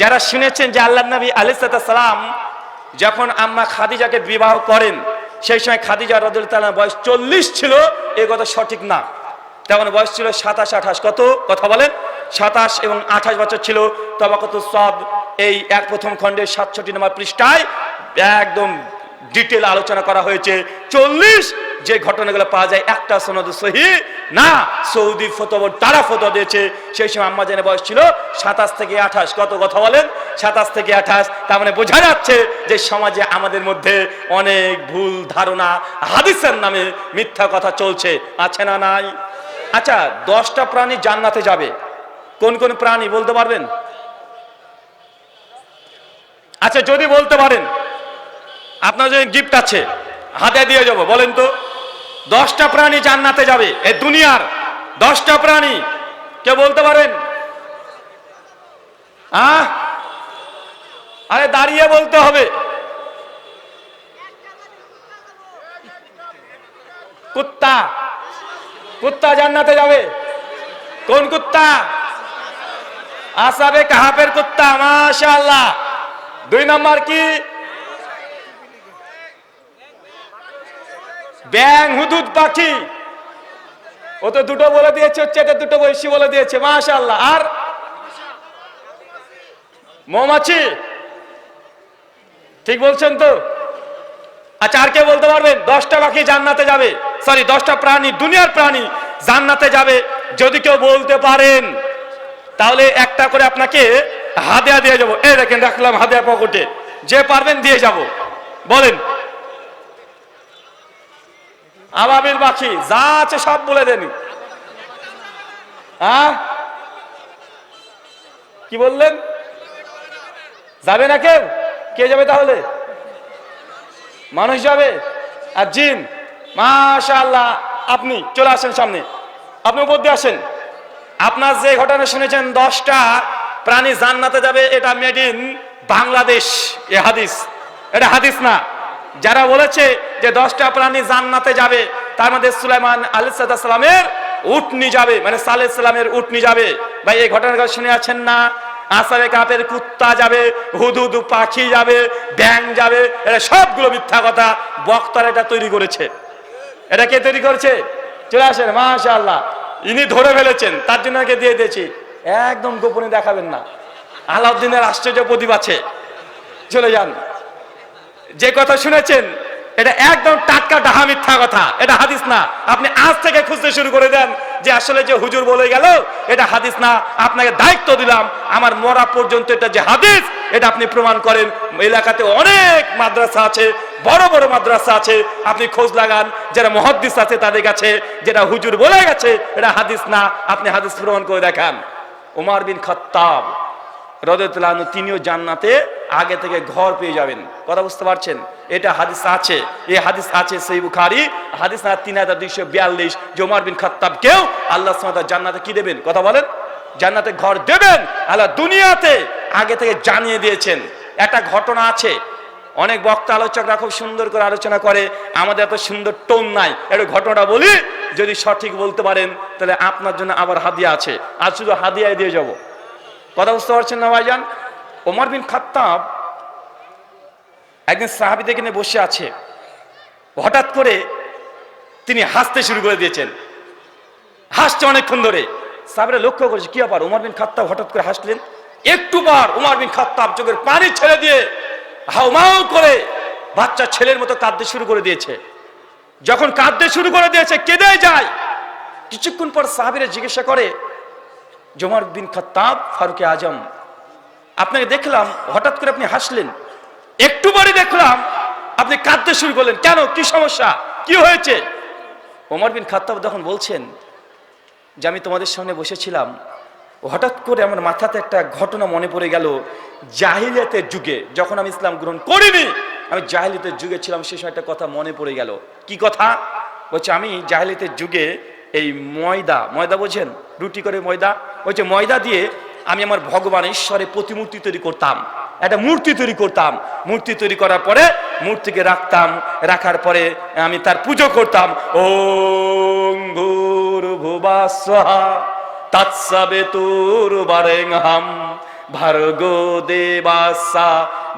যারা শুনেছেন যে আল্লাহ নবী আলিসালাম যখন আম্মা খাদিজাকে বিবাহ করেন, সেই সময় খাদিজা রদুল তালার বয়স চল্লিশ ছিল, এ কথা সঠিক না। তেমন বয়স ছিল সাতাশ, আঠাশ, কত? কথা বলেন। সাতাশ এবং আঠাশ বছর ছিল তবাকত সব, এই এক প্রথম খণ্ডের সাতষট্টি নম্বর পৃষ্ঠায় একদম ডিটেল আলোচনা করা হয়েছে। চল্লিশ, যে ঘটনাগুলো পাওয়া যায়, একটা সনদ সহি? না। সৌদি ফতবর তারা ফতো দিয়েছে। সেই সময় আম্মা জেনে বয়স ছিল সাতাশ থেকে আঠাশ। কত কথা বলেন? সাতাশ থেকে আঠাশ। তার মানে বোঝা যাচ্ছে যে সমাজে আমাদের মধ্যে অনেক ভুল ধারণা, হাদিসের নামে মিথ্যা কথা চলছে। আছে না নাই? আচ্ছা দশটা প্রাণী জান্নাতে যাবে। কোন কোন প্রাণী বলতে পারবেন? আচ্ছা যদি বলতে পারেন। আপনার যে গিফট আছে। হাতে দিয়ে যাব, বলেন তো। দশটা প্রাণী জান্নাতে যাবে, এ দুনিয়ার দশটা প্রাণী। কে বলতে পারেন? আরে দাঁড়িয়ে বলতে হবে। কুত্তা। কুত্তা জান্নাতে যাবে। কোন কুত্তা? আসাবে কাহাপের কুত্তা, মাশাআল্লাহ। দুই নম্বর কি? ব্যাং হুদুদ পাখি। ও তো দুটো বলে দিয়েছে, হচ্ছে এটা দুটো বৈশি বলে দিয়েছে, মাশাআল্লাহ। আর মৌমাছি। ঠিক বলছেন তো? আচ্ছা আর কে বলতে পারবেন? দশটা পাখি জান্নাতে যাবে। সরি দশটা প্রাণী, দুনিয়ার প্রাণী জান্নাতে যাবে। যদি কেউ বলতে পারেন, তাহলে একটা করে আপনাকে হাদিয়া দিয়ে যাব। এই দেখেন, রাখলাম হাদিয়া পকেটে। যে পারবেন, দিয়ে যাব। বলেন। আবাবিল পাখি যা আছে সব বলে দেন। হ্যাঁ? কি বললেন? যাবে না কেউ? কে যাবে তাহলে? মানুষ যাবে? আর জিন? মাশাআল্লাহ, আপনি চলে আসেন সামনে। আপনি উপর দিয়ে আসেন। আপনার যে ঘটনা শুনেছেন, দশটা প্রাণী জান্নাতে যাবে, এটা মেড ইন বাংলাদেশ। এ হাদিস। এটা হাদিস না। যারা বলেছে যে দশটা প্রাণী জান্নাতে যাবে, তার মধ্যে সুলাইমান আলিসালামের উটনি যাবে মানে সালে সালামের উটনি যাবে। ভাই, এই ঘটনাটা শুনে আছেন না? আসাবে কাপের কুত্তা যাবে, হুদুদু পাখি যাবে, ব্যাং যাবে এটা সবগুলো মিথ্যা কথা বক্তার এটা তৈরি করেছে। এটা কে তৈরি করেছে? চলে আসেন, মাশাআল্লাহ। ইনি ধরে ফেলেছেন, তার জন্য একে দিয়ে দিয়েছি। একদম গোপনে দেখাবেন না। আলাউদ্দিনের আশ্চর্য প্রদীপ আছে। চলে যান। যে কথা শুনেছেন, এটা একদম টাটকা ডাহা মিথ্যা কথা। এটা হাদিস না। আপনি আজ থেকে খুঁজতে শুরু করে দেন যে আসলে যে হুজুর বলে গেল, এটা হাদিস না। আপনাকে দায়িত্ব দিলাম, আমার মরা পর্যন্ত এটা যে হাদিস, এটা আপনি প্রমাণ করেন। এলাকাতে অনেক মাদ্রাসা আছে, বড় বড় মাদ্রাসা আছে। আপনি খোঁজ লাগান, যারা মহাদ্দিস আছে তাদের কাছে, যেটা হুজুর বলে গেছে, এটা হাদিস না। আপনি হাদিস প্রমাণ করে দেখান। ওমার বিন খত্তাব রদতুল্লাহ তিনিও জান্নাতে আগে থেকে ঘর পেয়ে যাবেন। কথা বুঝতে পারছেন? এটা হাদিস আছে। এই হাদিস আছে সেই বুখারি। হাদিস না তিন হাজার দুইশো বিয়াল্লিশ জমার বিন খত্তাব কেউ আল্লাহ সুমাতা জান্নাতে কি দেবেন? কথা বলেন। জান্নাতে ঘর দেবেন। আল্লাহ দুনিয়াতে আগে থেকে জানিয়ে দিয়েছেন। একটা ঘটনা আছে। অনেক বক্তা আলোচকরা খুব সুন্দর করে আলোচনা করে। আমাদের এত সুন্দর টোন নাই। একটা ঘটনাটা বলি। যদি সঠিক বলতে পারেন, তাহলে আপনার জন্য আবার হাদিয়া আছে। আর শুধু হাদিয়ায় দিয়ে যাব। কথা বুঝতে পারছেন না ভাইজান? ওমর বিন খাত্তাব একদিন সাহাবিদের কিনে বসে আছে। হঠাৎ করে তিনি হাসতে শুরু করে দিয়েছেন। হাসছে অনেকক্ষণ ধরে। সাহাবিরা লক্ষ্য করেছে, কি ব্যাপার? উমর বিন খাত্তাব হঠাৎ করে হাসলেন। একটু বার উমর বিন খাত্তাব চোখের পানি ছেড়ে দিয়ে হাউমাউ করে বাচ্চা ছেলের মতো কাঁদতে শুরু করে দিয়েছে। যখন কাঁদতে শুরু করে দিয়েছে কেঁদে যায়। কিছুক্ষণ পর সাহাবিরা জিজ্ঞাসা করে জমার বিন খত্তাব, ফারুকে আজম। আপনাকে দেখলাম, হঠাৎ করে আপনি হাসলেন। একটু পরে দেখলাম, আপনি কাঁদতে শুরু করলেন। কেন? কি সমস্যা? কি হয়েছে? ওমর বিন খাত্তাব যখন বলছেন যে, আমি তোমাদের সামনে বসেছিলাম। হঠাৎ করে আমার মাথাতে একটা ঘটনা মনে পড়ে গেল জাহিলিয়াতের যুগে। যখন আমি ইসলাম গ্রহণ করিনি, আমি জাহিলিয়াতের যুগে ছিলাম, সে সময় একটা কথা মনে পড়ে গেল। কি কথা? বলছে, আমি জাহিলিয়াতের যুগে এই ময়দা ময়দা বোঝেন রুটি করে ময়দা? বলছে, ময়দা দিয়ে আমি আমার ভগবান ঈশ্বরের প্রতিমূর্তি তৈরি করতাম। একটা মূর্তি তৈরি করতাম। মূর্তি তৈরি করার পরে মূর্তিকে রাখতাম। রাখার পরে আমি তার পুজো করতাম। ও ভুবা স্বাহা, তাৎসাবে তোর বারেং ভার্গো দেবাসা,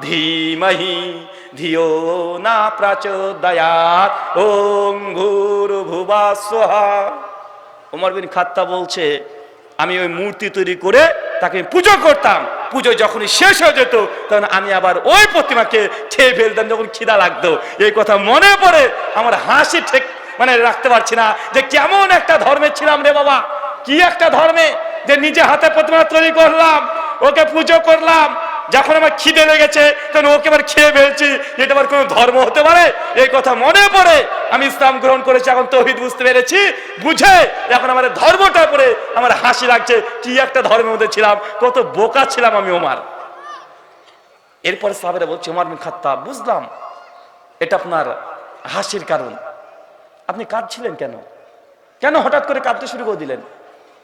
ধীমহি ধিও না প্রাচোদয়াত ওং ভূর্ভুবা সোহা ওমর বিন খাত্তা বলছে, আমি ওই মূর্তি তৈরি করে তাকে পুজো করতাম। পুজো যখনই শেষ হয়ে যেত, তখন আমি আবার ওই প্রতিমাকে খেয়ে ফেলতাম যখন খিদা লাগতো। এই কথা মনে পড়ে আমার হাসি ঠিক মানে রাখতে পারছি না যে কেমন একটা ধর্মে ছিলাম রে বাবা। কি একটা ধর্মে যে নিজে হাতে প্রতিমা তৈরি করলাম। ওকে পুজো করলাম। যখন আমার খিদে লেগেছে, তখন ওকে আবার খেয়ে ফেলছি। এটা আবার কোনো ধর্ম হতে পারে? এই কথা মনে পড়ে। আমি ইসলাম গ্রহণ করেছি, এখন তৌহিদ বুঝতে পেরেছি। বুঝে এখন আমার ধর্মটা পড়ে। আমার হাসি লাগছে, কি একটা ধর্মের মধ্যে ছিলাম, কত বোকা ছিলাম আমি ওমার। এরপরে সাহেবেরা বলছে, ওমার খাত্তা বুঝলাম। এটা আপনার হাসির কারণ। আপনি কাঁদছিলেন কেন? কেন হঠাৎ করে কাঁদতে শুরু করে দিলেন?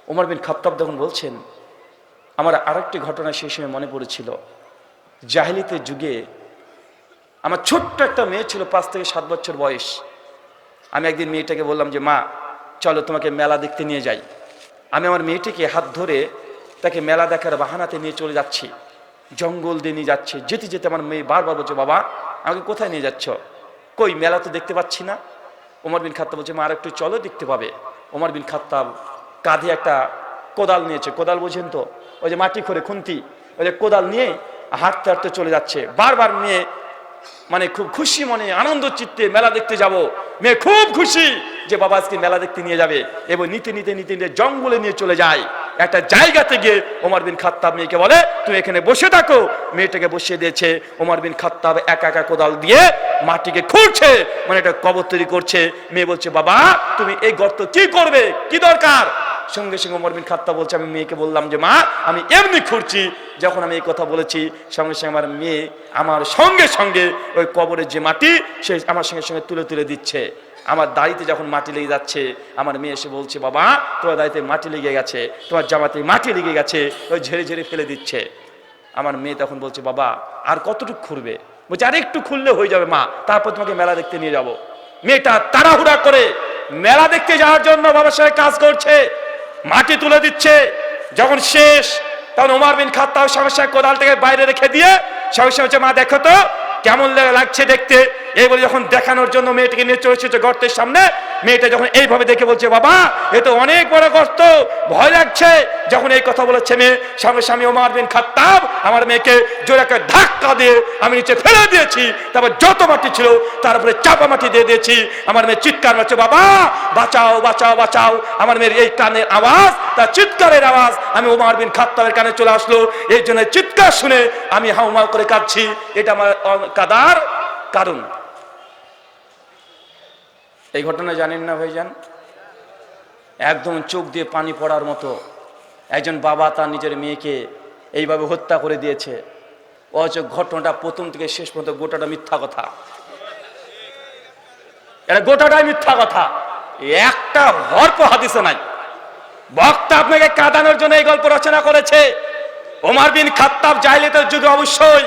ওমর বিন খাত্তাব যখন বলছেন আমার আরেকটি ঘটনা সেই সময় মনে পড়েছিল। জাহিলিতে যুগে আমার ছোট্ট একটা মেয়ে ছিল, পাঁচ থেকে সাত বছর বয়স। আমি একদিন মেয়েটাকে বললাম যে, মা, চলো তোমাকে মেলা দেখতে নিয়ে যাই। আমি আমার মেয়েটিকে হাত ধরে তাকে মেলা দেখার বাহানাতে নিয়ে চলে যাচ্ছি। জঙ্গল দিয়ে নিয়ে যাচ্ছে। যেতে যেতে আমার মেয়ে বারবার বলছে, বাবা, আমাকে কোথায় নিয়ে যাচ্ছ? কই, মেলা তো দেখতে পাচ্ছি না। ওমর বিন খাত্তা বলছে, মা আর একটু চলো দেখতে পাবে। ওমর বিন খাত্তাব কাঁধে একটা কোদাল নিয়েছে। কোদাল বোঝেন তো? ওই যে মাটি করে খুন্তি, ওই যে কোদাল নিয়ে হাঁটতে হাঁটতে চলে যাচ্ছে। বারবার মেয়ে মানে খুব খুশি মনে, আনন্দ চিত্তে মেলা দেখতে যাব। মেয়ে খুব খুশি যে বাবা আজকে মেলা দেখতে নিয়ে যাবে। এবং নিতে নিতে নিতে নিতে জঙ্গলে নিয়ে চলে যায়। একটা জায়গাতে গিয়ে ওমর বিন খাত্তাব মেয়েকে বলে, তুমি এখানে বসে থাকো। মেয়েটাকে বসিয়ে দিয়েছে ওমর বিন খাত্তাব একা একা কোদাল দিয়ে মাটিকে খুঁড়ছে মানে একটা কবর তৈরি করছে। মেয়ে বলছে, বাবা, তুমি এই গর্ত কি করবে? কি দরকার? সঙ্গে সঙ্গে ওমর বিন খাত্তা বলছে, আমি মেয়েকে বললাম যে, মা, আমি এমনি খুঁড়ছি যখন আমি এই কথা বলেছি, সঙ্গে সঙ্গে আমার মেয়ে আমার সঙ্গে সঙ্গে ওই কবরের যে মাটি, সে আমার সঙ্গে সঙ্গে তুলে তুলে দিচ্ছে। আমার দাড়িতে যখন মাটি লেগে যাচ্ছে, আমার মেয়ে এসে বলছে, বাবা, তোমার দাড়িতে মাটি লেগে গেছে, তোমার জামাতে মাটি লেগে গেছে। ওই ঝেড়ে ঝেড়ে ফেলে দিচ্ছে। আমার মেয়ে তখন বলছে, বাবা, আর কতটুকু খুঁড়বে? বলছে, আর একটু খুললে হয়ে যাবে, মা। তারপর তোমাকে মেলা দেখতে নিয়ে যাব। মেয়েটা তাড়াহুড়া করে মেলা দেখতে যাওয়ার জন্য বাবার সঙ্গে কাজ করছে। মাটি তুলে দিচ্ছে। যখন শেষ, তখন উমার বিন খাত্তা সঙ্গে সঙ্গে কোদাল থেকে বাইরে রেখে দিয়ে সঙ্গে সঙ্গে মা, দেখো তো কেমন লাগছে দেখতে। এই বলে যখন দেখানোর জন্য মেয়েটিকে নিয়ে চলে এসেছে গর্তের সামনে, মেয়েটা যখন এইভাবে দেখে বলছে, বাবা, এ তো অনেক বড় গর্ত, ভয় লাগছে। যখন এই কথা বলেছে মেয়ে সঙ্গে স্বামী ওমার বিন খাত্তাব, আমার মেয়েকে জোরে একটা ধাক্কা দিয়ে আমি নিচে ফেলে দিয়েছি, তারপর যত মাটি ছিল তার উপরে চাপা মাটি দিয়ে দিয়েছি। আমার মেয়ে চিৎকার মারছে বাবা, বাঁচাও বাঁচাও বাঁচাও। আমার মেয়ের এই কানের আওয়াজ, তার চিৎকারের আওয়াজ, আমি ওমার বিন খাত্তাবের কানে চলে আসলো। এই জন্য চিৎকার শুনে আমি হাউমাউ করে কাঁদছি। এটা আমার কাদার কারণ। এই ঘটনা জানেন না ভাইজান? একদম চোখ দিয়ে পানি পড়ার মতো। একজন বাবা তার নিজের মেয়েকে এইভাবে হত্যা করে দিয়েছে। অথচ ঘটনাটা প্রথম থেকে শেষ পর্যন্ত গোটাটা মিথ্যা কথা। এটা গোটাটাই মিথ্যা কথা। একটা হরপ হাদিসে নাই। বক্তা আপনাকে কাঁদানোর জন্য এই গল্প রচনা করেছে। ওমার বিন খাত্তাব জাহিলিয়াতের যুগে অবশ্যই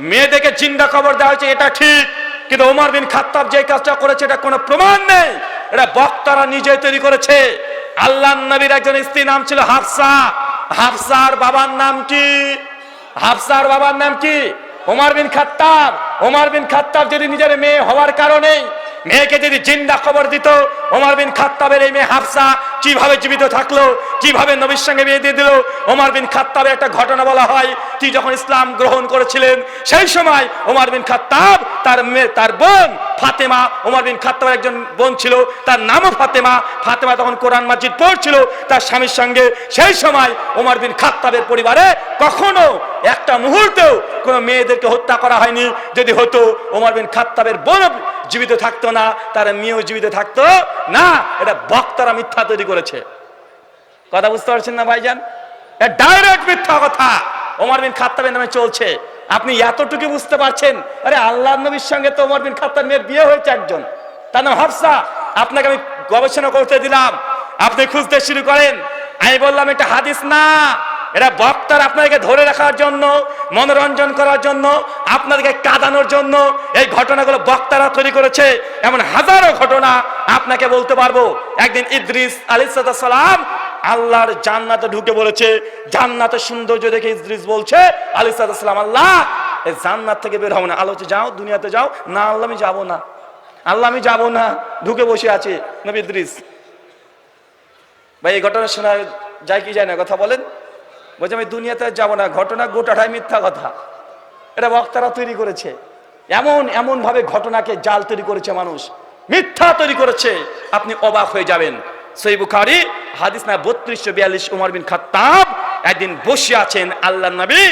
মেয়েদেরকে জিন্দা খবর দেওয়া হয়েছে, এটা ঠিক। কিন্তু ওমর বিন খাত্তাব যে কাজটা করেছে, এটা কোনো প্রমাণ নেই। এটা বক্তারা নিজে তৈরি করেছে। আল্লাহ নবীর একজন স্ত্রী নাম ছিল হাফসা। হাফসার বাবার নাম কি? হাফসার বাবার নাম কি? ওমর বিন খাত্তাব, ওমার বিন খাত্তাব যদি নিজের মেয়ে হওয়ার কারণে মেয়েকে যদি জিন্দা খবর দিত, ওমার বিন খাত্তাবের এই মেয়ে হাফসা কীভাবে জীবিত থাকল, কীভাবে নবীর সঙ্গে বিয়ে দিয়ে দিল, ওমার বিন খাত্তাবের একটা ঘটনা বলা হয় তিনি যখন ইসলাম গ্রহণ করেছিলেন, সেই সময় ওমার বিন খাত্তাব তার মেয়ে, তার বোন ফাতেমা ওমর বিন খাত্তাবের একজন বোন ছিল, তার নামও ফাতেমা। ফাতেমা তখন কোরআন মাজিদ পড়ছিল, তার স্বামীর সঙ্গে। সেই সময় ওমর বিন খাত্তাবের পরিবারে কখনো একটা মুহূর্তেও কোনো মেয়েদেরকে হত্যা করা হয়নি। যদি হতো, ওমর বিন খাত্তাবের বোন জীবিত থাকতো না, তার মেয়েও জীবিত থাকতো না। এটা বক্তারা মিথ্যা তৈরি করেছে। কথা বুঝতে পারছেন না ভাইজান? এটা ডাইরেক্ট মিথ্যা কথা। ওমর বিন খাত্তাবের নামে চলছে। আপনি এতটুকু বুঝতে পারছেন? আরে আল্লাহ নবীর সঙ্গে তো বিন মেয়ের বিয়ে হয়েছে একজন। তার নাম হাফসা। আপনাকে আমি গবেষণা করতে দিলাম। আপনি খুঁজতে শুরু করেন। আমি বললাম, এটা হাদিস না। এরা বক্তার আপনাদেরকে ধরে রাখার জন্য, মনোরঞ্জন করার জন্য, আপনাদেরকে কাঁদানোর জন্য এই ঘটনাগুলো বক্তারা তৈরি করেছে। এমন হাজারো ঘটনা আপনাকে বলতে পারব। একদিন ইদ্রিস আলিসালাম আল্লাহর জান্নাতে ঢুকে বলেছে জান্নাতের সৌন্দর্য দেখে ইদ্রিস বলছে আলী সালাম আল্লাহ এই জান্নাত থেকে বের হবে না। আলো বলছে, যাও দুনিয়াতে যাও। না আল্লাহ আমি যাব না। আল্লাহ আমি যাব না। ঢুকে বসে আছে নবী ইদ্রিস। ভাই এই ঘটনা শোনা যায় কি যায় না? কথা বলেন। বলছে আমি দুনিয়াতে যাব না। ঘটনা গোটাটাই মিথ্যা কথা। এটা বক্তারা তৈরি করেছে। এমন এমন ভাবে ঘটনাকে জাল তৈরি করেছে মানুষ। মিথ্যা তৈরি করেছে। আপনি অবাক হয়ে যাবেন। সেই বুখারি, হাদিস না বত্রিশশো বিয়াল্লিশ, উমর বিন খাত্তাব একদিন বসে আছেন আল্লাহ নবী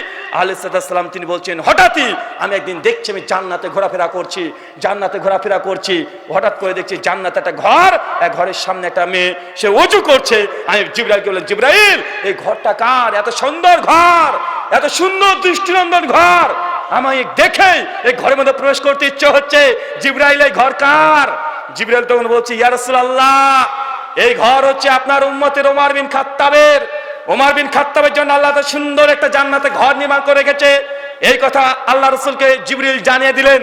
আলিসাল্লাম তিনি বলছেন, হঠাৎই আমি একদিন দেখছি, আমি জান্নাতে ঘোরাফেরা করছি, জান্নাতে ঘোরাফেরা করছি, হঠাৎ করে দেখছি জান্নাতে একটা ঘর, এক ঘরের সামনে একটা মেয়ে, সে উঁচু করছে, আমি জিব্রাইলকে বললাম, জিব্রাইল, এই ঘরটা কার? এত সুন্দর ঘর, এত সুন্দর দৃষ্টিনন্দন ঘর, আমায় দেখে এই ঘরের মধ্যে প্রবেশ করতে ইচ্ছে হচ্ছে, জিব্রাইল, এই ঘর কার? জিব্রাইল তখন বলছি, ইয়া রাসূলুল্লাহ এই ঘর হচ্ছে আপনার উম্মতের ওমার বিন খাত্তাবের। ওমার বিন খাত্তাবের জন্য আল্লাহ সুন্দর একটা জান্নাতে ঘর নির্মাণ করে গেছে এই কথা আল্লাহ রসুলকে জিবরিল জানিয়ে দিলেন।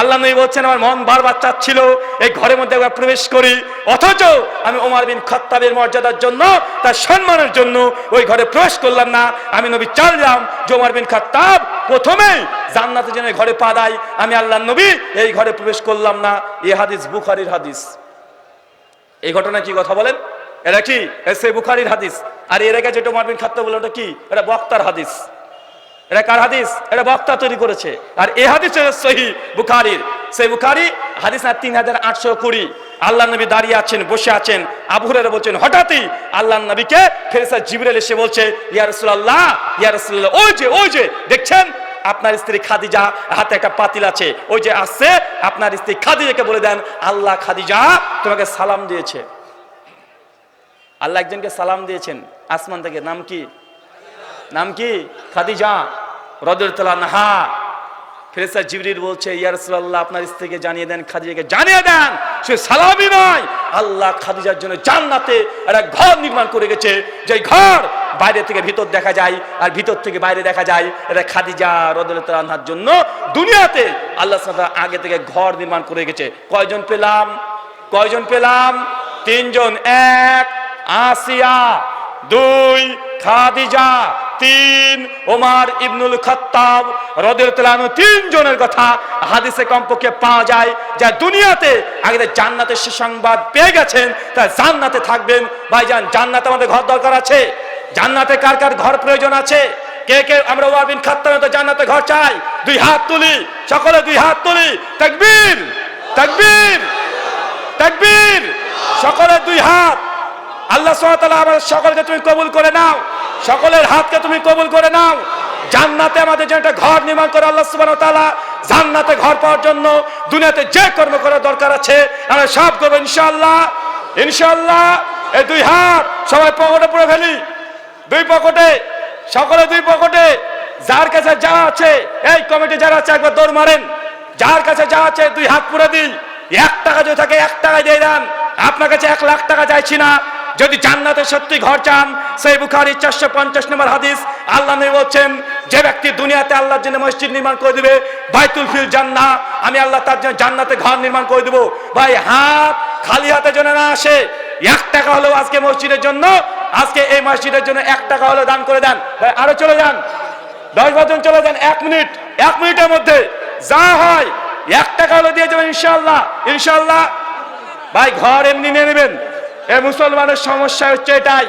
আল্লাহ নবী বলছেন, আমার মন বারবার চাচ্ছিল এই ঘরের মধ্যে একবার প্রবেশ করি। অথচ আমি ওমর বিন খত্তাবের মর্যাদার জন্য, তার সম্মানের জন্য ওই ঘরে প্রবেশ করলাম না। আমি নবী চাইলাম যে ওমর বিন খত্তাব প্রথমে জান্নাতে যেন ঘরে পা দেয়। আমি আল্লাহ নবী এই ঘরে প্রবেশ করলাম না। এ হাদিস বুখারির হাদিস। এই ঘটনা কি কথা বলেন? এটা কি? সে বুখারির হাদিস। আর এর আগে যেটা মারবিন খাত্তা বলে ওটা কি? এটা বক্তার হাদিস। এটা কার হাদিস? এটা বক্তা তৈরি করেছে। আর এই হাদিস সহি বুখারির। সেই বুখারি, হাদিস আর তিন হাজার আটশো কুড়ি। আল্লাহ নবী দাঁড়িয়ে আছেন, বসে আছেন আবুহুরেরা বলছেন, হঠাৎই আল্লাহ নবীকে ফেরেসা জিবরেল এসে বলছে, ইয়া রাসূলুল্লাহ ইয়া রাসূলুল্লাহ, ওই যে ওই যে, দেখছেন? আপনার স্ত্রী খাদিজা হাতে একটা পাতিল আছে। ওই যে আসছে, আপনার স্ত্রী খাদিজাকে বলে দেন, আল্লাহ খাদিজা তোমাকে সালাম দিয়েছে। আল্লাহ একজনকে সালাম দিয়েছেন। আসমান থেকে নাম কি? নাম কি? খাদিজা। রদুল্লাহ নাহা ফেরেসা জিবরির বলছে, ইয়া রাসূলুল্লাহ, আপনার স্ত্রীকে জানিয়ে দেন, খাদিজাকে জানিয়ে দেন, সে সালামই নয়। আল্লাহ খাদিজার জন্য জান্নাতে একটা ঘর নির্মাণ করে গেছে যে ঘর বাইরে থেকে ভিতর দেখা যায় আর ভিতর থেকে বাইরে দেখা যায়, এটা খাদিজা রদরতলা নাহার জন্য দুনিয়াতে আল্লাহ আগে থেকে ঘর নির্মাণ করে গেছে কয়জন পেলাম? কয়জন পেলাম? তিনজন, এক, আসিয়া, দুই, খাদিজা তিন, ওমার ইবনুল খত্তাব রদের তেলানো তিনজনের কথা হাদিসে কমপক্ষে পাওয়া যায়। যা দুনিয়াতে, আগে জান্নাতের সুসংবাদ পেয়ে গেছেন তা জান্নাতে থাকবেন। ভাইজান, জান্নাতে আমাদের ঘর দরকার আছে। জান্নাতে কার কার ঘর প্রয়োজন আছে? কে কে? আমরা ওমর বিন খাত্তাবের তো জান্নাতে ঘর চাই। দুই হাত তুলি, সকলে দুই হাত তুলি। তাকবীর তাকবীর তাকবীর, সকলে দুই হাত। আল্লাহ আমাদের সকলকে তুমি কবুল করে নাও। সকলের হাতকে তুমি কবুল করে নাও। জান্নাতে আমাদের জন্য একটা ঘর নির্মাণ করে আল্লাহ সুবহানাহু তাআলা। জান্নাতে ঘর পাওয়ার জন্য দুনিয়াতে যে কর্ম করার দরকার আছে, আমরা সব করব ইনশাল্লাহ ইনশাল্লাহ এই দুই হাত সবাই পকেটে পুরে ফেলি। দুই পকেটে, সকলে দুই পকেটে। যার কাছে যা আছে, এই কমিটি যারা আছে, একবার দৌড় মারেন। যার কাছে যা আছে, দুই হাত পুরে দিই। এক টাকা যদি থাকে, এক টাকা দিয়ে দেন। আপনার কাছে এক লাখ টাকা চাইছি না। যদি জান্নাতে সত্যি ঘর চান, সেই বুখারি চারশো পঞ্চাশ নম্বর হাদিস, আল্লাহ নবী বলছেন, যে ব্যক্তি দুনিয়াতে আল্লাহর জন্য মসজিদ নির্মাণ করে দিবে, বাইতুল ফিল জান্না, আমি আল্লাহ তার জন্য জান্নাতে ঘর নির্মাণ করে দেবো। ভাই, হাত খালি হাতে জন্য না আসে, এক টাকা হলেও আজকে মসজিদের জন্য, আজকে এই মসজিদের জন্য এক টাকা হলেও দান করে দেন। ভাই, আরও চলে যান। দশ বছর চলে যান, এক মিনিট, এক মিনিটের মধ্যে যা হয়, এক টাকা হলে দিয়ে যাবেন ইনশাল্লাহ ইনশাল্লাহ ভাই, ঘর এমনি নিয়ে নেবেন। এ মুসলমানের সমস্যা হচ্ছে এটাই।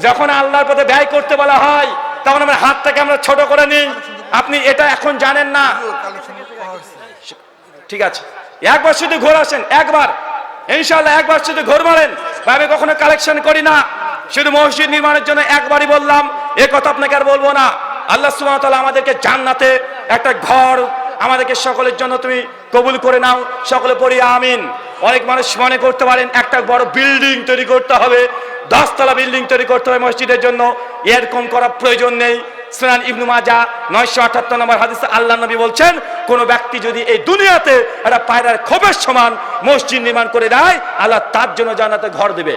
যখন আল্লাহর পথে ব্যয় করতে বলা হয়, তখন আমরা হাতটাকে আমরা ছোট করে নিই। আপনি এটা এখন জানেন না। ঠিক আছে। একবার শুধু ঘোর আসেন, একবার। ইনশাল্লাহ একবার শুধু ঘোর মারেন। আমি কখনো কালেকশন করি না। শুধু মসজিদ নির্মাণের জন্য একবারই বললাম, এ কথা আপনাকে আর বলব না। আল্লাহ ওয়া আমাদেরকে জান্নাতে একটা ঘর আমাদেরকে সকলের জন্য তুমি কবুল করে নাও, সকলে পড়ি আমিন। অনেক মানুষ মনে করতে পারেন একটা বড় বিল্ডিং তৈরি করতে হবে, দশতলা বিল্ডিং তৈরি করতে হবে মসজিদের জন্য, এরকম করার প্রয়োজন নেই। সুনান ইবনু মাজা নয়শো আঠাত্তর নম্বর হাদিসে আল্লাহ নবী বলছেন, কোন ব্যক্তি যদি এই দুনিয়াতে একটা পায়রার খোপের সমান মসজিদ নির্মাণ করে দেয়, আল্লাহ তার জন্য জানাতে ঘর দেবে।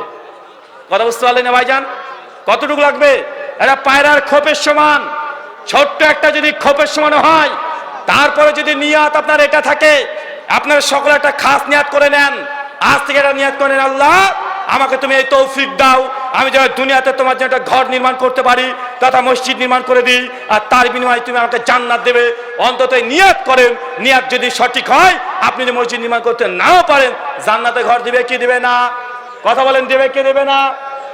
কথা বুঝতে পারলেন ভাইজান? কতটুকু লাগবে? একটা পায়রার খোপের সমান, ছোট্ট একটা যদি খোপের সমান হয় তারপরে যদি নিয়াত আপনার এটা থাকে, আপনার সকলে একটা খাস নিয়াত করে নেন। আজ থেকে এটা নিয়াত করে নেন, আল্লাহ, আমাকে তুমি এই তৌফিক দাও। আমি যেন দুনিয়াতে তোমার জন্য একটা ঘর নির্মাণ করতে পারি, তথা মসজিদ নির্মাণ করে দিই, আর তার বিনিময়ে তুমি আমাকে জান্নাত দেবে। অন্তত নিয়াত করেন, নিয়াত যদি সঠিক হয়, আপনি যদি মসজিদ নির্মাণ করতে নাও পারেন, জান্নাতে ঘর দিবে কি দিবে না? কথা বলেন, দেবে কে দেবে না?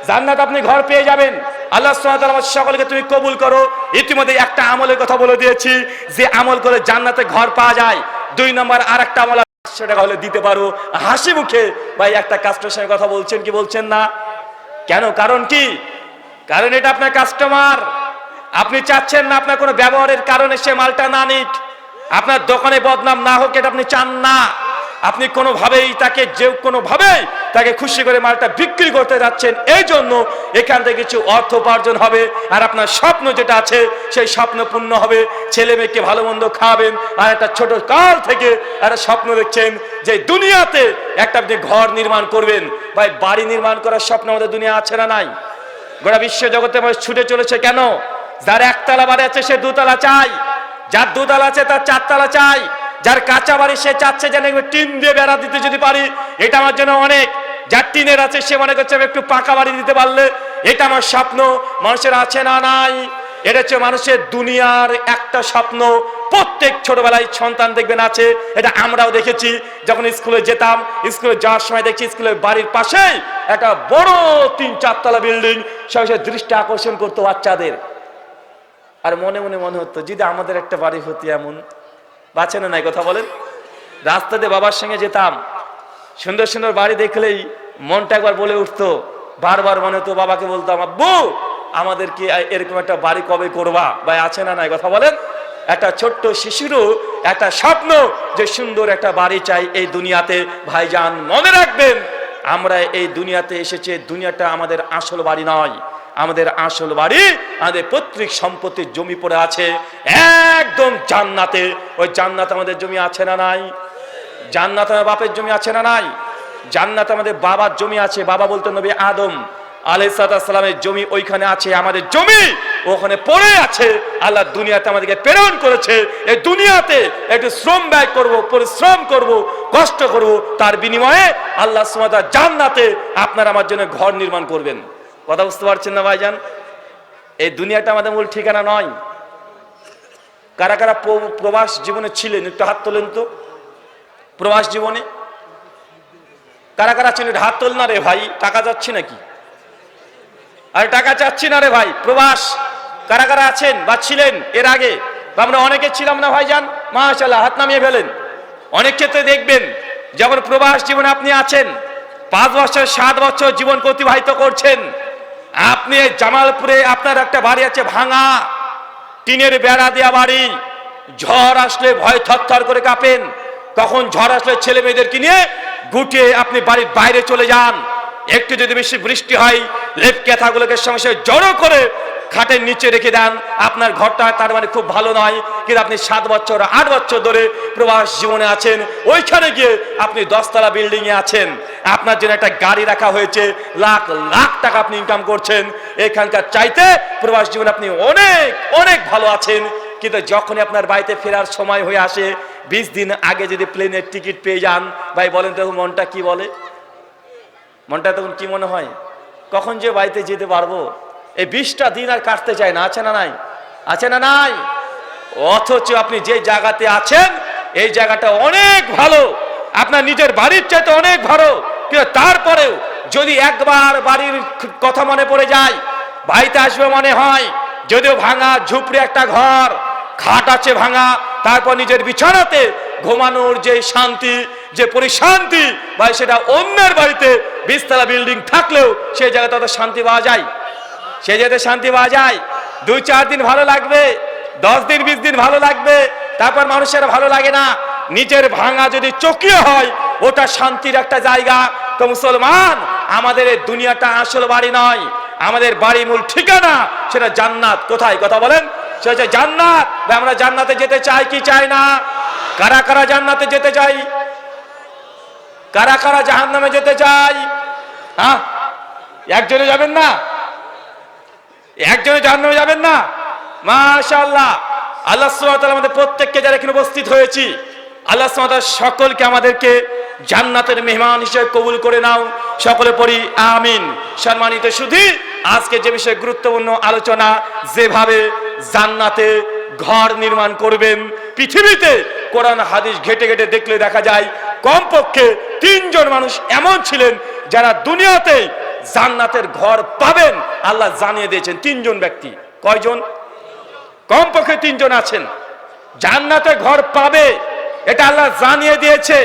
জান্নাত আপনি ঘর পেয়ে যাবেন। আল্লাহ তাআলা আমাদের সকলকে তুমি কবুল করো। ইতিমধ্যে একটা আমলের কথা বলে দিয়েছি, যে আমল করে জান্নাতে ঘর পাওয়া যায়। দুই নম্বর আর একটা আমল সেটা হলে দিতে পারো হাসি মুখে। ভাই, একটা কাস্টমার সঙ্গে কথা বলছেন কি বলছেন না? কেন? কারণ কি? কারণ এটা আপনার কাস্টমার আপনি চাচ্ছেন না আপনার কোনো ব্যবহারের কারণে সে মালটা না নিক। আপনার দোকানে বদনাম না হোক, এটা আপনি চান না। আপনি কোনোভাবেই তাকে যে কোনোভাবেই তাকে খুশি করে মালটা বিক্রি করতে যাচ্ছেন, এই জন্য এখান থেকে কিছু অর্থ উপার্জন হবে। আর আপনার স্বপ্ন যেটা আছে, সেই স্বপ্ন পূর্ণ হবে। ছেলে মেয়েকে ভালো মন্দ খাওয়াবেন আর একটা ছোট কাল থেকে একটা স্বপ্ন দেখছেন যে দুনিয়াতে একটা আপনি ঘর নির্মাণ করবেন। ভাই, বাড়ি নির্মাণ করার স্বপ্ন আমাদের দুনিয়া আছে না নাই? গোটা বিশ্ব জগতে ছুটে চলেছে কেন? যার একতলা বাড়ি আছে, সে দুতলা চাই। যার দুতলা আছে, তার চারতলা চাই। যার কাঁচা বাড়ি সে চাচ্ছে যেন টিন দিয়ে বেড়া দিতে যদি পারি, এটা আমার জন্য অনেক। যার টিনের আছে, সে মনে করছে একটু পাকা বাড়ি দিতে পারলে, এটা আমার স্বপ্ন। মানুষের আছে না নাই? এটা হচ্ছে মানুষের দুনিয়ার একটা স্বপ্ন। প্রত্যেক ছোটবেলায় সন্তান দেখবেন আছে, এটা আমরাও দেখেছি। যখন স্কুলে যেতাম, স্কুলে যাওয়ার সময় দেখছি স্কুলের বাড়ির পাশে একটা বড় তিন চারতলা বিল্ডিং। সে দৃষ্টি আকর্ষণ করতো বাচ্চাদের। আর মনে মনে মনে হতো, যদি আমাদের একটা বাড়ি হতো এমন বাঁচে না নাই কথা বলেন? রাস্তাতে বাবার সঙ্গে যেতাম। সুন্দর সুন্দর বাড়ি দেখলেই মনটা একবার বলে উঠতো। বারবার মনে হতো বাবাকে বলতাম, আব্বু আমাদের কি এরকম একটা বাড়ি কবে করবা? বা আছে না নাই কথা বলেন? একটা ছোট্ট শিশুরও একটা স্বপ্ন যে সুন্দর একটা বাড়ি চাই এই দুনিয়াতে। ভাইজান, মনে রাখবেন, আমরা এই দুনিয়াতে এসেছে দুনিয়াটা আমাদের আসল বাড়ি নয়। আমাদের আসল বাড়ি, আমাদের পৈতৃক সম্পত্তির জমি পড়ে আছে, একদম জান্নাতে। ওই জান্নাত আমাদের জমি আছে না নাই? জান্নাত আমার বাপের জমি আছে না নাই? জান্নাত আমাদের বাবার জমি আছে, বাবা বলতে নবী আদম আলাইসালামের জমি ওইখানে আছে, আমাদের জমি ওখানে পড়ে আছে। আল্লাহ দুনিয়াতে আমাদেরকে প্রেরণ করেছে। এই দুনিয়াতে একটু শ্রম ব্যয় করব, পরিশ্রম করব, কষ্ট করব, তার বিনিময়ে আল্লাহ সুমাতা জান্নাতে আপনার আমার জন্য ঘর নির্মাণ করবেন। কথা বুঝতে পারছেন না ভাইজান? এই দুনিয়াটা আমাদের মূল ঠিকানা নয়। কারা কারা প্রবাস জীবনে ছিলেন, একটু হাত তোলেন তো। প্রবাস জীবনে। কারা কারা ছিলেন? হাত তোল না রে ভাই, টাকা যাচ্ছে নাকি? আরে টাকা চাচ্ছি না রে ভাই, প্রবাস। কারা কারা আছেন বা ছিলেন এর আগে? আমরা অনেকে ছিলাম না ভাইজান? মাশাল্লাহ হাত নামিয়ে ফেলেন। অনেক ক্ষেত্রে দেখবেন, যখন প্রবাস জীবনে আপনি আছেন, পাঁচ বছর, সাত বছর জীবন অতিবাহিত করছেন আপনি জামালপুরে, আপনার একটা বাড়ি আছে ভাঙা। টিনের বেড়া দেওয়া বাড়ি। ঝড় আসলে ভয় থরথর করে কাঁপেন। তখন ঝড় আসলে ছেলে মেয়েদেরকে নিয়ে গুটিয়ে আপনি বাড়ির বাইরে চলে যান। একটু যদি বেশি বৃষ্টি হয় লেপ ক্যাথাগুলোকে সঙ্গে সঙ্গে জড়ো করে খাটের নিচে রেখে দেন। আপনার ঘরটা তার মানে খুব ভালো নয়, কিন্তু আপনি সাত বছর, আট বছর ধরে প্রবাস জীবনে আছেন। ওইখানে গিয়ে আপনি দশতলা বিল্ডিং এ আছেন। আপনার জন্য একটা গাড়ি রাখা হয়েছে, লাখ লাখ টাকা আপনি ইনকাম করছেন। এখানকার চাইতে প্রবাস জীবনে আপনি অনেক অনেক ভালো আছেন। কিন্তু যখনই আপনার বাড়িতে ফেরার সময় হয়ে আসে, বিশ দিন আগে যদি প্লেনের টিকিট পেয়ে যান, ভাই বলেন তো মনটা কি বলে? মনটা তখন কি মনে হয়? কখন যে বাড়িতে যেতে পারব? এই বিশটা দিন আর কাটতে চায় না, আছে না নাই? আছে না নাই? অথচ আপনি যে জায়গাতে আছেন, এই জায়গাটা অনেক ভালো। আপনার নিজের বাড়ির চাইতে অনেক ভালো। কিন্তু তারপরেও যদি একবার বাড়ির কথা মনে পড়ে যায়, বাড়িতে আসবে মনে হয়, যদিও ভাঙা ঝুপড়ি একটা ঘর, খাট আছে ভাঙা, তারপর নিজের বিছানাতে ঘুমানোর যে শান্তি, যে পরিশান্তি ভাই সেটা অন্যের বাড়িতে বিশতলা বিল্ডিং থাকলেও সেই জায়গাতে অত শান্তি পাওয়া যায়। সে যেতে শান্তি পাওয়া যায়। দুই, চার দিন ভালো লাগবে, দশ দিন, বিশ দিন ভালো লাগবে, তারপর মানুষের ভালো লাগে না। নিজের ভাঙা যদি চকিয়ে হয়, ওটা শান্তির একটা জায়গা। তো মুসলমান, আমাদের দুনিয়াটা আসল বাড়ি নয়, আমাদের বাড়ি মূল ঠিকানা সেটা জান্নাত। কোথায়? কথা বলেন। সেটা হচ্ছে জান্নাত। আমরা জান্নাতে যেতে চাই কি চাই না? কারা কারা জান্নাতে যেতে চাই? কারা কারা জাহান নামে যেতে চাই? হ্যাঁ? একজনে যাবেন না? একজনে জাহান্নামে যাবেন না? মাশাআল্লাহ। আল্লাহ সুবহানাহু ওয়া আমাদের প্রত্যেককে যারা এখানে উপস্থিত হয়েছি, আল্লাহ সুবহানাহু ওয়া সকলকে আমাদেরকে জান্নাতের মেহমান হিসেবে কবুল করে নাও। সকলে পড়ি আমিন। সম্মানিত শুধু আজকে যে বিষয়ে গুরুত্বপূর্ণ আলোচনা, যেভাবে জান্নাতে ঘর নির্মাণ করবেন, পৃথিবীতে কোরআন, হাদিস ঘেটে ঘেটে দেখলে দেখা যায়, কমপক্ষে তিনজন মানুষ এমন ছিলেন যারা দুনিয়াতে জান্নাতের ঘর পাবেন। আল্লাহ জানিয়ে দিয়েছেন, তিনজন ব্যক্তি। কয়জন? কমপক্ষে তিনজন আছেন। জান্নাতে ঘর পাবে, এটা আল্লাহ জানিয়ে দিয়েছে।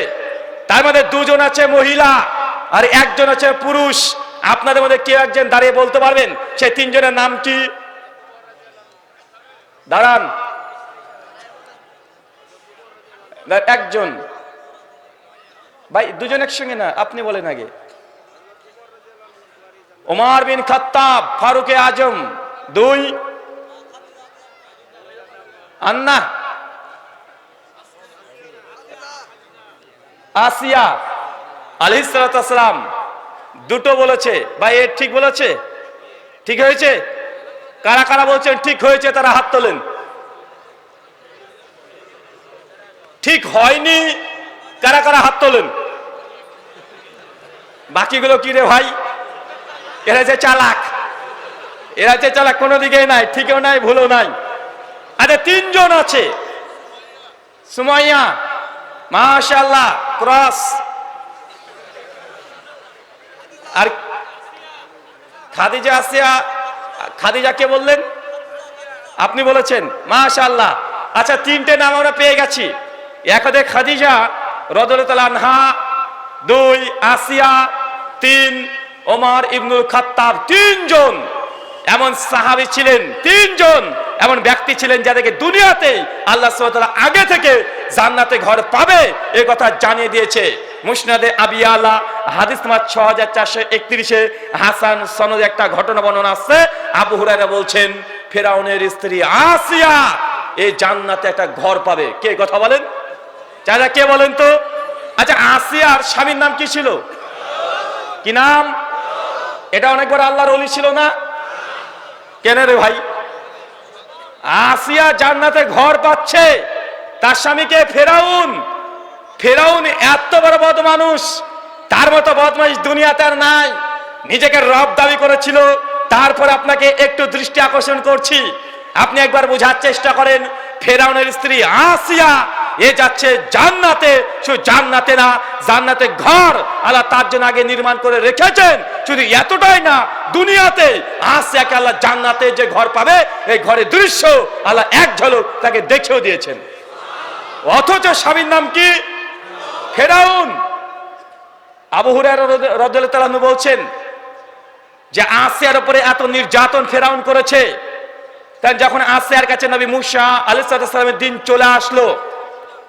তার মধ্যে দুজন আছে মহিলা, আর একজন আছে পুরুষ। আপনাদের মধ্যে কেউ একজন দাঁড়িয়ে বলতে পারবেন সেই তিনজনের নাম কি? দাঁড়ান। একজন। ভাই, দুজন একসঙ্গে না, আপনি বলেন আগে। ওমার বিন খাত্তাব, ফারুকে আজম, দুই। আন্না। আসিয়া আলহিসাম দুটো বলেছে। ভাই এর ঠিক বলেছে? ঠিক হয়েছে? কারা কারা বলছেন, ঠিক হয়েছে, তারা হাত তোলেন। ঠিক হয়নি, কারা কারা হাত তোলেন? বাকিগুলো কি রে ভাই? এরা যে চালাক। এরা যে চালাক কোনো দিকেই নাই, ঠিকও নাই, ভুলও নাই। আরে তিনজন আছে। সুমাইয়া মাশাল্লাহ ক্রস। আর খাদিজা আসিয়া খাদিজা কে বললেন? আপনি বলেছেন মাশাল্লাহ আচ্ছা তিনটে নাম আমরা পেয়ে গেছি। এক হতে খাদিজা রদরতলানহা দুই আসিয়া, তিন ওমর ইবনুল খাত্তাব তিনজন। এমন সাহাবী ছিলেন তিনজন, এমন ব্যক্তি ছিলেন যাদেরকে দুনিয়াতে আল্লাহ সুবহানাহু আগে থেকে জান্নাতে ঘর পাবে, এ কথা জানিয়ে দিয়েছে মুসনাদে আবিয়ালা হাদিস নাম্বার ছ হাজার চারশো একত্রিশে হাসান সনদ একটা ঘটনা বর্ণনা আছে। আবু হুরায়রা বলছেন, ফেরাউনের স্ত্রী আসিয়া এই জান্নাতে একটা ঘর পাবে। কে কথা বলেন? চাচা কে বলেন তো? আচ্ছা আসিয়ার স্বামীর নাম কি ছিল? কি নাম? এটা অনেকবার আল্লাহর অলি ছিল না? কেন রে ভাই? আসিয়া জান্নাতে ঘর পাচ্ছে, তার স্বামীকে ফেরাউন। ফেরাউন এত বড় বদ মানুষ তার মতো বদমাইশ দুনিয়াতে আর নাই। নিজেকে রব দাবি করেছিল, তারপর আপনাকে একটু দৃষ্টি আকর্ষণ করছি। আপনি একবার বোঝার চেষ্টা করেন, ফেরাউনের স্ত্রী আসিয়া এ যাচ্ছে জান্নাতে, শুধু জান্নাতে না, জান্নাতে ঘর আল্লাহ তার জন্য আগে নির্মাণ করে রেখেছেন। শুধু এতটাই না, দুনিয়াতে আসিয়াকে আল্লাহ জান্নাতে যে ঘর পাবে, এই ঘরের দৃশ্য আল্লাহ এক ঝলক তাকে দেখেও দিয়েছেন। অথচ স্বামীর নাম কি? ফেরাউন। আবু হুরায়রা রাদিয়াল্লাহু বলছেন যে আসিয়ার উপরে এত নির্যাতন ফেরাউন করেছে। তাই যখন আসিয়ার কাছে নবী মুসা সালামের দিন চলে আসলো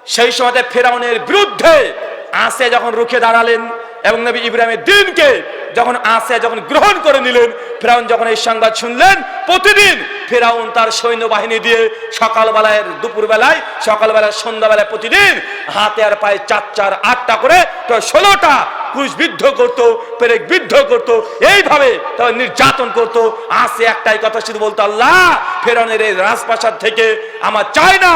সেই সময় ফেরাউনের বিরুদ্ধে আসিয়া যখন রুখে দাঁড়ালেন এবং নবী ইব্রাহিমের দিনকে যখন আসিয়া যখন গ্রহণ করে নিলেন, ফেরাউন যখন এই সংবাদ শুনলেন, প্রতিদিন ফেরাউন তার সৈন্যবাহিনী দিয়ে সকালবেলায়, দুপুরবেলায় সকালবেলায় সন্ধ্যাবেলায় প্রতিদিন হাতে আর পায়ে চার চার, আটটা করে তো ষোলোটা ক্রুশ বিদ্ধ করতো, পেরেক বিদ্ধ করতো, এইভাবে তবে নির্যাতন করতো। আসে একটাই কথা, শুধু বলতো, আল্লাহ, ফেরাউনের এই রাজপ্রাসাদ থেকে আমার চাই না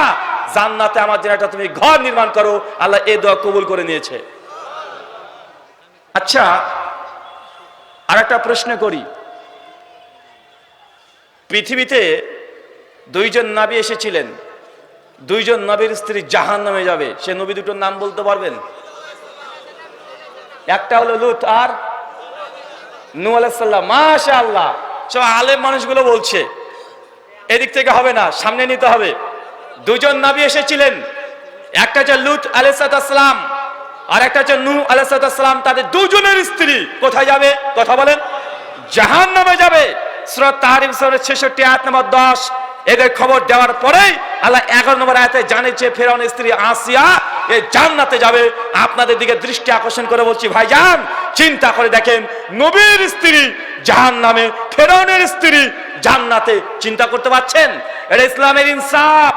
জান্নাতে আমার জন্য একটা তুমি ঘর নির্মাণ করো, আল্লাহ এ দোয়া কবুল করে নিয়েছে। আচ্ছা আর একটা প্রশ্ন করি। পৃথিবীতে দুইজন নাবি এসেছিলেন, দুইজন নবীর স্ত্রী জাহান নামে যাবে। সে নবী দুটোর নাম বলতে পারবেন? একটা হলো লুত আর নু আলাইসাল্লাম মাশা আল্লাহ সব আলেম মানুষগুলো বলছে। এদিক থেকে হবে না, সামনে নিতে হবে। দুজন নবী এসেছিলেন। একটা হচ্ছে লুত আলাইসালাম আর একটা হচ্ছে নু আলাইসালাম তাদের দুজনের স্ত্রী কোথায় যাবে? কথা বলেন। জাহান নামে যাবে তাহারিম নম্বর দশ। এদের খবর দেওয়ার পরেই আল্লাহ এগারো নম্বর জানিয়েছে স্ত্রী আসিয়া যাবে। আপনাদের দিকে দৃষ্টি আকর্ষণ করে বলছি, ভাইজান, চিন্তা করে দেখেন, নবীর স্ত্রী জাহান নামে স্ত্রী জান্নাতে চিন্তা করতে পারছেন? এটা ইসলামের ইনসাফ।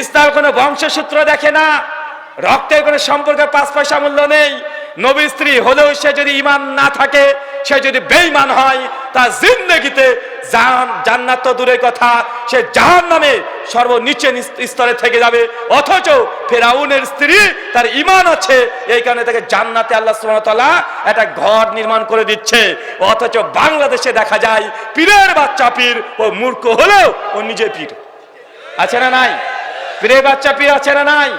ইসলাম কোনো বংশসূত্র দেখে না, রক্তের কোনো সম্পর্কের পাঁচ পয়সা মূল্য নেই। নবী স্ত্রী হলেও সে যদি ইমান না থাকে, সে যদি বেঈমান হয়, তার জিন্দগিতে জান জান্নাত তো দূরের কথা, সে জাহান নামে সর্বনিচে স্তরে থেকে যাবে। অথচ ফেরাউনের স্ত্রী তার ইমান আছে, এই কারণে তাকে জান্নাতে আল্লাহ তাআলা একটা ঘর নির্মাণ করে দিচ্ছে। অথচ বাংলাদেশে দেখা যায়, পীরের বাচ্চা পীর ও মূর্খ হলেও ও নিজে পীর। আছে না নাই? পীরের বাচ্চা পীর আছে না নাই?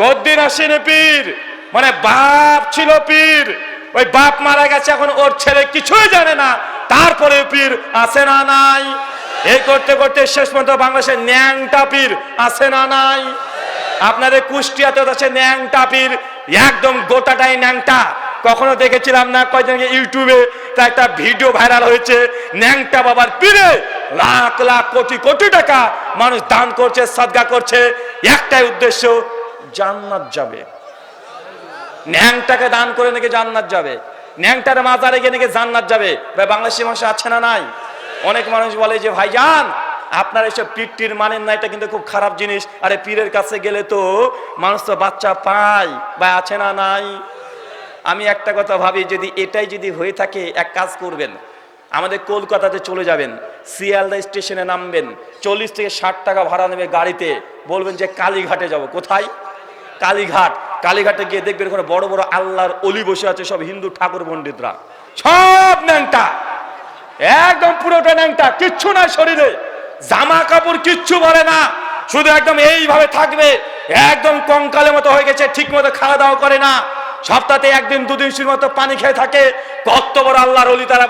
গদ্দিন আসেনি পীর। মানে বাপ ছিল পীর। ওই বাপ মারা গেছে, এখন ওর ছেলে কিছুই জানে না। তারপরে পীর আছে না নাই? এই করতে করতে শেষ পর্যন্ত বাংলাদেশের ন্যাংটা পীর আছে না নাই? আপনাদের কুষ্টিয়াতে আছে ন্যাংটা পীর। একদম গোটাটাই ন্যাংটা। কখনো দেখেছিলাম না, কয়দিন ইউটিউবে তা একটা ভিডিও ভাইরাল হয়েছে, ন্যাংটা বাবার পীরে লাখ লাখ কোটি কোটি টাকা মানুষ দান করছে, সদগা করছে। একটাই উদ্দেশ্য, জান্নাত যাবে। ন্যাংটাকে দান করে নাকি জান্নাত যাবে? ন্যাংটার মাজারে গিয়ে নাকি জান্নাত যাবে? ভাই, বাংলাদেশি মানুষ আছে না নাই? অনেক মানুষ বলে যে, ভাইজান, আপনার এসব পীরটির মানেন না, এটা কিন্তু খুব খারাপ জিনিস। আরে, পীরের কাছে গেলে তো মানুষ তো বাচ্চা পায়। বা আছে না নাই? আমি একটা কথা ভাবি, যদি এটাই যদি হয়ে থাকে, এক কাজ করবেন, আমাদের কলকাতাতে চলে যাবেন, শিয়ালদা স্টেশনে নামবেন, চল্লিশ থেকে ষাট টাকা ভাড়া নেবে গাড়িতে, বলবেন যে কালীঘাটে যাব। কোথায়? কালীঘাট। কালীঘাটে গিয়ে দেখবেন ওখানে বড় বড় আল্লাহর অলি বসে আছে, সব হিন্দু ঠাকুর পণ্ডিতরা। সব ন্যাংটা। একদম পুরোটা ন্যাংটা, কিচ্ছু না শরীরে। জামা কাপড় কিচ্ছু বলে না। শুধু একদম এইভাবে থাকবে। একদম কঙ্কালের মতো হয়ে গেছে ঠিক মতো খাওয়া দাওয়া করে না। সপ্তাহে একদিন দুদিন শুধুমাত্র মতো পানি খেয়ে থাকে। কত বড় আল্লাহর অলি তারা